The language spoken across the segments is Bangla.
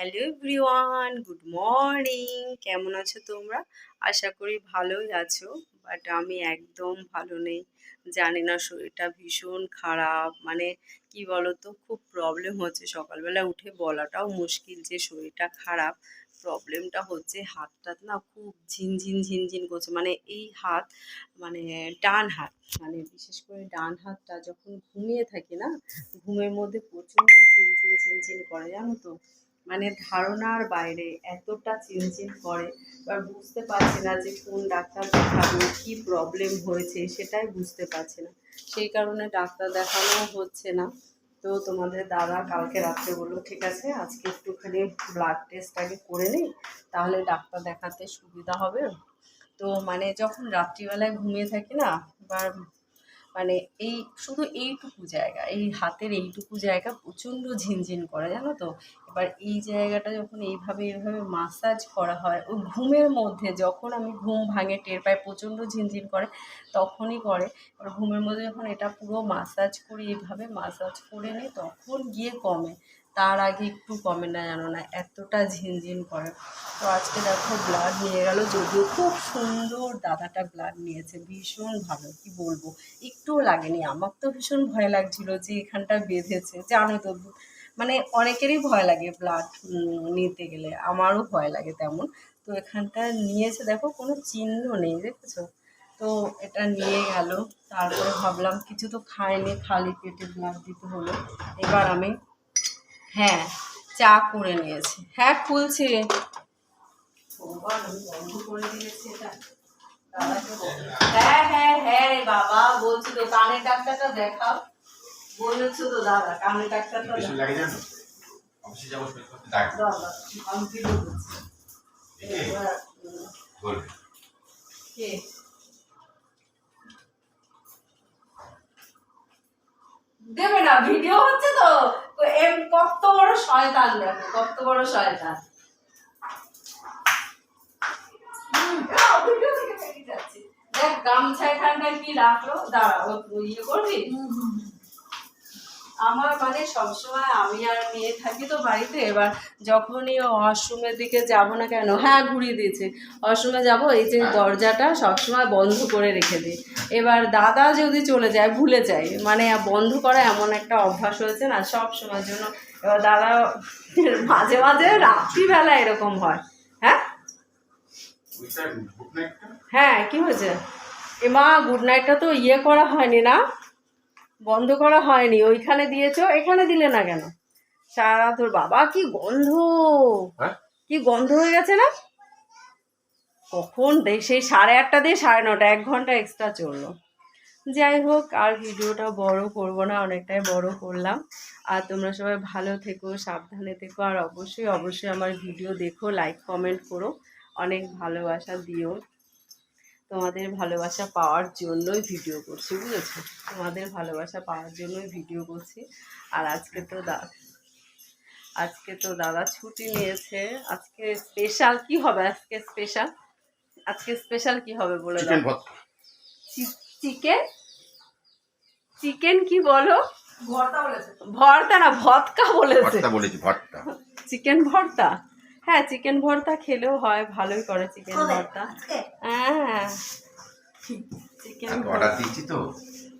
Hello everyone, good morning. কেমন আছো তোমরা? আশা করি ভালোই আছো, বাট আমি একদম ভালো নেই। জানি না, শরীরটা ভীষণ খারাপ। মানে কি তো খুব প্রবলেম হচ্ছে। সকালবেলা উঠে বলাটাও মুশকিল যে শরীরটা খারাপ। প্রবলেমটা হচ্ছে হাতটা না খুব ঝিনঝিন ঝিনঝিন করছে। মানে এই হাত মানে ডান হাত মানে বিশেষ করে ডান হাতটা যখন ঘুমিয়ে থাকে না, ঘুমের মধ্যে প্রচণ্ড ঝিনঝিন ঝিনঝিন করে, জানো তো? মানে ধারণার বাইরে এতটা চিনচিন করে এবার বুঝতে পারছি না যে কোন ডাক্তার দেখাবো কী প্রবলেম হয়েছে সেটাই বুঝতে পারছি না। সেই কারণে ডাক্তার দেখানো হচ্ছে না। তো তোমাদের দাদা কালকে রাত্রে বলল, ঠিক আছে, আজকে একটুখানি ব্লাড টেস্ট আগে করে নিই, তাহলে ডাক্তার দেখাতে সুবিধা হবে। তো মানে যখন রাত্রিবেলায় ঘুমিয়ে থাকি না এবার মানে এই শুধু এইটুকু জায়গা, এই হাতের এইটুকু জায়গা প্রচণ্ড ঝিনঝিন করে, জানো তো? এবার এই জায়গাটা যখন এইভাবে এইভাবে মাসাজ করা হয়, ও ঘুমের মধ্যে যখন আমি ঘুম ভাঙে, টের পাই প্রচণ্ড ঝিনঝিন করে, তখনই করে। ঘুমের মধ্যে যখন এটা পুরো মাসাজ করি, এইভাবে মাসাজ করে নিই তখন গিয়ে কমে। তার আগে একটু কমে না জানো না, এতটা ঝিনঝিন করে। তো আজকে দেখো ব্লাড নিয়ে গেল, যদিও খুব সুন্দর দাদাটা ব্লাড নিয়েছে, ভীষণ ভালো, কি বলব? একটুও লাগেনি, আমার তো ভীষণ ভয় লাগছিল যে এখানটা বেঁধেছে, জানো তো মানে অনেকেরই ভয় লাগে ব্লাড নিতে গেলে, আমারও ভয় লাগে তেমন। তো এখানটা নিয়েছে, দেখো, কোনো চিহ্ন নেই, দেখেছ? তো এটা নিয়ে গেল, তারপরে ভাবলাম কিছু তো খায়নি খালি পেটে ব্লাড দিতে হলো। এবার আমি হ্যাঁ চা করে নিয়েছে। হ্যাঁ খুলছি ভগবান, আমি করে দিয়েছি এটা। হ্যাঁ হ্যাঁ হ্যাঁ রে বাবা বলছি তো কানের ডাক্তারটা দেখাও। বলেছ তো দাদা কানের ডাক্তারটা আমি কি বলছি এবার উম, বলবে কে দেবে না ভিডিও হচ্ছে তো তো এম কত বড় শয়তান দেখো কত বড় শয়তান। দেখ গামছা এখানটা কি রাখল? দাঁড়া ও তুই ইয়ে করবি? আমার মানে সবসময় আমি আর মেয়ে থাকি তো বাড়িতে এবার যখনই ওয়াশরুমের দিকে যাব না কেন হ্যাঁ ঘুরিয়ে দিয়েছে। ওয়াশরুমে যাব এই যে দরজাটা সবসময় বন্ধ করে রেখে দিই। এবার দাদা যদি চলে যায় ভুলে যায়। মানে বন্ধ করা এমন একটা অভ্যাস হয়েছে না সব সময়ের জন্য এবার দাদা মাঝে মাঝে রাত্রিবেলা এরকম হয়। হ্যাঁ? হ্যাঁ কি হয়েছে? এ মা গুড নাইটটা তো ইয়ে করা হয়নি না? বন্ধ করা হয়নি। ওইখানে দিয়েছ এখানে দিলে না কেন? সারা তোর বাবা কি গন্ধ! হ্যাঁ? কি গন্ধ হয়ে গেছে না? কখন সেই সাড়ে আটটা দিয়ে সাড়ে নটা এক ঘণ্টা এক্সট্রা চলল। যাই হোক আর ভিডিওটা বড় করব না অনেকটাই বড় করলাম। আর তোমরা সবাই ভালো থেকো সাবধানে থেকো আর অবশ্যই অবশ্যই আমার ভিডিও দেখো লাইক কমেন্ট করো। অনেক ভালোবাসা দিও। তোমাদের ভালোবাসা পাওয়ার জন্যই ভিডিও করছি বুঝেছ? তোমাদের ভালোবাসা পাওয়ার জন্যই ভিডিও করছি। আর আজকে তো দা আজকে তো দাদা ছুটি নিয়েছে। আজকে স্পেশাল কি হবে? আজকে স্পেশাল আজকে স্পেশাল কি হবে বলে দাও। চিকেন? চিকেন কি বলো? ভর্তা বলেছে। ভর্তা না ভৎকা বলেছে। বলেছি ভর্তা। চিকেন ভর্তা? হ্যাঁ চিকেন ভর্তা খেলেও হয় ভালোই করে চিকেন ভর্তা। হ্যাঁ। চিকেন অর্ডার দিয়েছি তো?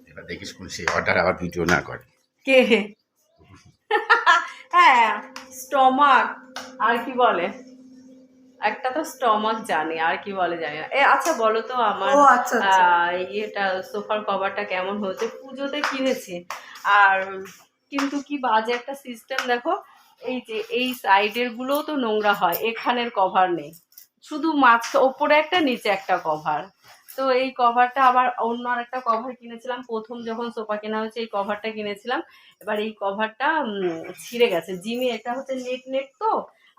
এবার দেখিস কোন সেই অর্ডার আবার ভিডিও না করে। কে? হ্যাঁ স্টমাক আর কি বলে? একটা তো স্টমাক জানি আর কি বলে জানি না। এ আচ্ছা বলো তো আমার আচ্ছা, আচ্ছা। ইয়েটা সোফার কভারটা কেমন হয়েছে? পুজোতে কিনেছি। আর কিন্তু কি বাজে একটা সিস্টেম দেখো এই যে এই সাইডের গুলোও তো নোংরা হয় এখানের কভার নেই। শুধু মাছ ওপরে একটা নিচে একটা কভার তো এই কভারটা আবার অন্য আর একটা কভার কিনেছিলাম। প্রথম যখন সোফা কেনা হয়েছে এই কভারটা কিনেছিলাম। এবার এই কভারটা ছিঁড়ে গেছে। জিমি এটা হচ্ছে নেট নেট তো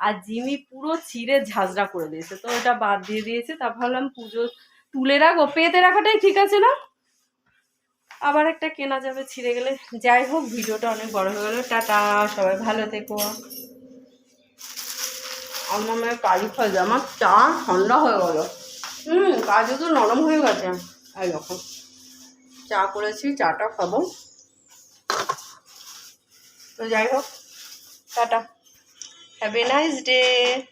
আর জিমি পুরো ছিঁড়ে ঝাঁঝরা করে দিয়েছে। তো এটা বাদ দিয়ে দিয়েছে। তা ভাবলাম পুজো তুলে রাখো। পেতে রাখাটাই ঠিক আছে না? আবার একটা কেনা যাবে ছিঁড়ে গেলে। যাই হোক, ভিডিওটা অনেক বড় হয়ে গেলো। টাটা, সবাই ভালো থেকো। আমার মেয়ে কাজু খাওয়া আমার চা ঠান্ডা হয়ে গেল। হুম কাজু তো নরম হয়ে গেছে। এই রকম চা করেছি, চাটা খাব। তো যাই হোক, tata. Have a nice day.